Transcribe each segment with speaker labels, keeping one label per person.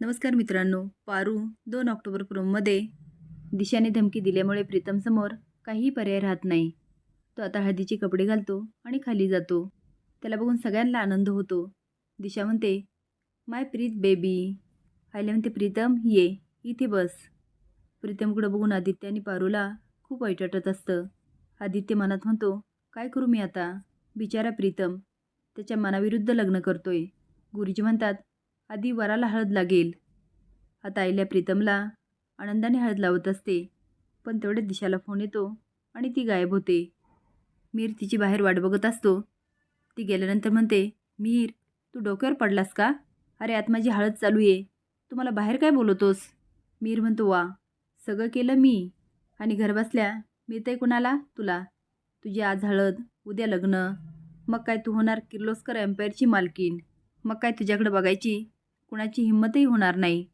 Speaker 1: नमस्कार मित्रांनो. पारू दोन ऑक्टोबर प्रोममध्ये दिशाने धमकी दिल्यामुळे प्रीतमसमोर काहीही पर्याय राहत नाही. तो आता हळदीचे कपडे घालतो आणि खाली जातो. त्याला बघून सगळ्यांना आनंद होतो. दिशा म्हणते माय प्रीत बेबी. आयला म्हणते प्रीतम ये इथे बस. प्रीतमकडं बघून आदित्य आणि पारूला खूप वाईट वाटत असतं. आदित्य मनात म्हणतो काय करू मी आता? बिचारा प्रीतम त्याच्या मनाविरुद्ध लग्न करतोय. गुरुजी म्हणतात आधी वराला हळद लागेल. आता आईल्या प्रीतमला आनंदाने हळद लावत असते पण तेवढ्यात दिशाला फोन येतो आणि ती गायब होते. मीर तिची बाहेर वाट बघत असतो. ती गेल्यानंतर म्हणते मीर तू डोक्यावर पडलास का? अरे आत माझी हळद चालू आहे. तू मला बाहेर काय बोलवतोस? मीर म्हणतो वा सगळं केलं मी. आणि घरबसल्या मिळतंय कुणाला? तुला. तुझी आज हळद उद्या लग्न. मग काय तू होणार किर्लोस्कर एम्पायरची मालकीन मग काय तुझ्याकडे बघायची? कुणाची हिंमतही होणार नाही.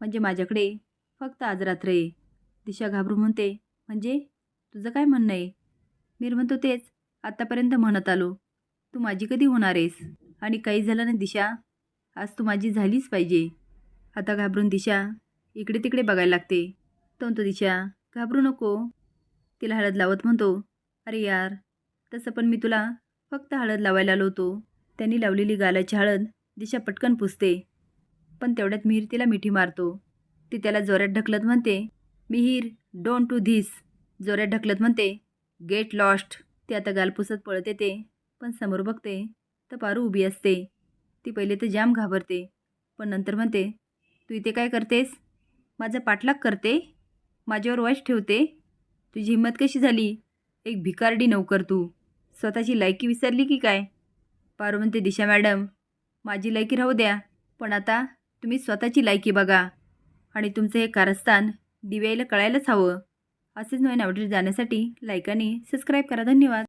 Speaker 1: म्हणजे माझ्याकडे फक्त आज रात्र आहे. दिशा घाबरून म्हणते म्हणजे? तुझं काय म्हणणं आहे? मीर म्हणतो तेच आत्तापर्यंत म्हणत आलो. तू माझी कधी होणार आहेस? आणि काही झालं नाही दिशा? आज तू माझी झालीच पाहिजे. आता घाबरून दिशा इकडे तिकडे बघायला लागते. तो म्हणतो दिशा घाबरू नको. तिला हळद लावत म्हणतो अरे यार तसं पण मी तुला फक्त हळद लावायला आलो होतो त्यांनी लावलेली गालाची हळद दिशा पटकन पुसते. पण तेवढ्यात मिहीर तिला मिठी मारतो. ती त्याला जोरात ढकलत म्हणते मिहीर डोंट टू धीस जोरात ढकलत म्हणते गेट लॉस्ट ती आता गालपुसत पळत येते पण समोर बघते तर पारू उभी असते. ती पहिले तर जाम घाबरते पण नंतर म्हणते तू इथे काय करतेस? माझा पाठलाग करते? माझ्यावर वश ठेवते? तुझी हिंमत कशी झाली? एक भिकारडी नोकर तू. स्वतःची लायकी विसरली की काय? पारू म्हणते दिशा मॅडम माझी लायकी राहू द्या पण आता तुम्ही स्वतःची लायकी बघा आणि तुमचं हे कारस्थान दिव्याला कळायलाच हवं. असेच नवीन अपडेट जाण्यासाठी लायकाने सबस्क्राईब करा. धन्यवाद.